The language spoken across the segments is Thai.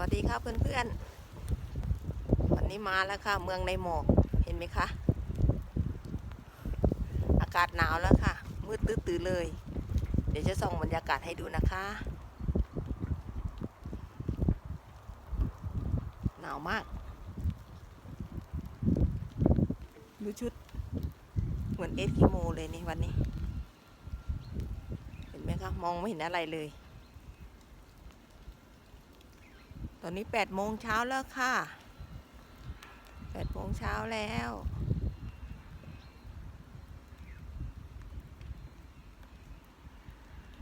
วัสดีครับเพื่อนๆ วันนี้มาแล้วค่ะ เมืองในหมอก เห็นไหมคะ อากาศหนาวแล้วค่ะ มืดตื้อๆเลย เดี๋ยวจะส่องบรรยากาศให้ดูนะคะ หนาวมาก ดูชุด เหมือนเอสกิโมเลยนี่วันนี้ เห็นไหมคะ มองไม่เห็นอะไรเลย ต อนนี้แปดโมงเช้าแล้วค่ะแปดโมงเช้าแล้ว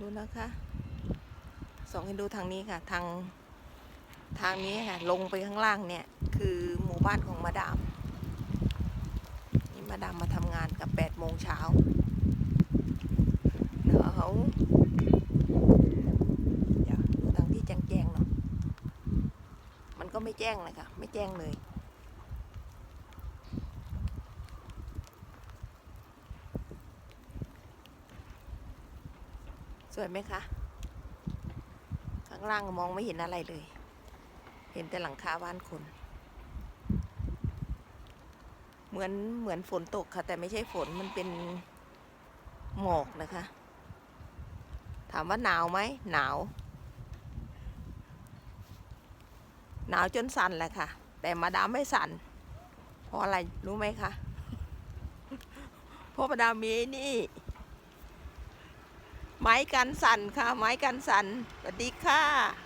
ดูนะคะส่องให้ดูทางนี้ค่ะ ทางทางนี้ค่ะ ลงไปข้างล่างเนี่ย คือหมู่บ้านของมาดาม นี่มาดามมาทำงานกับแปดโมงเช้าหนาวเดี๋ยวดูทางที่แจ้งๆหน่อย มัน ก็ไม่แจ้งเลยค่ะ ไม่แจ้งเลย สวยไหมคะ ข้างล่างมองไม่เห็นอะไรเลย เห็นแต่หลังคาบ้านคน เหมือนเหมือนฝนตกค่ะ แต่ไม่ใช่ฝนมันเป็นหมอกนะคะ ถามว่าหนาวไหมหนาว ห นาวจนสั่นแหละค่ะ แต่มาดามไม่สั่นเพราะอะไรรู้ไหมคะเพราะมาดามมีนี่ ไม้กันสั่นค่ะ ไม้กันสั่นสวัสดีค่ะ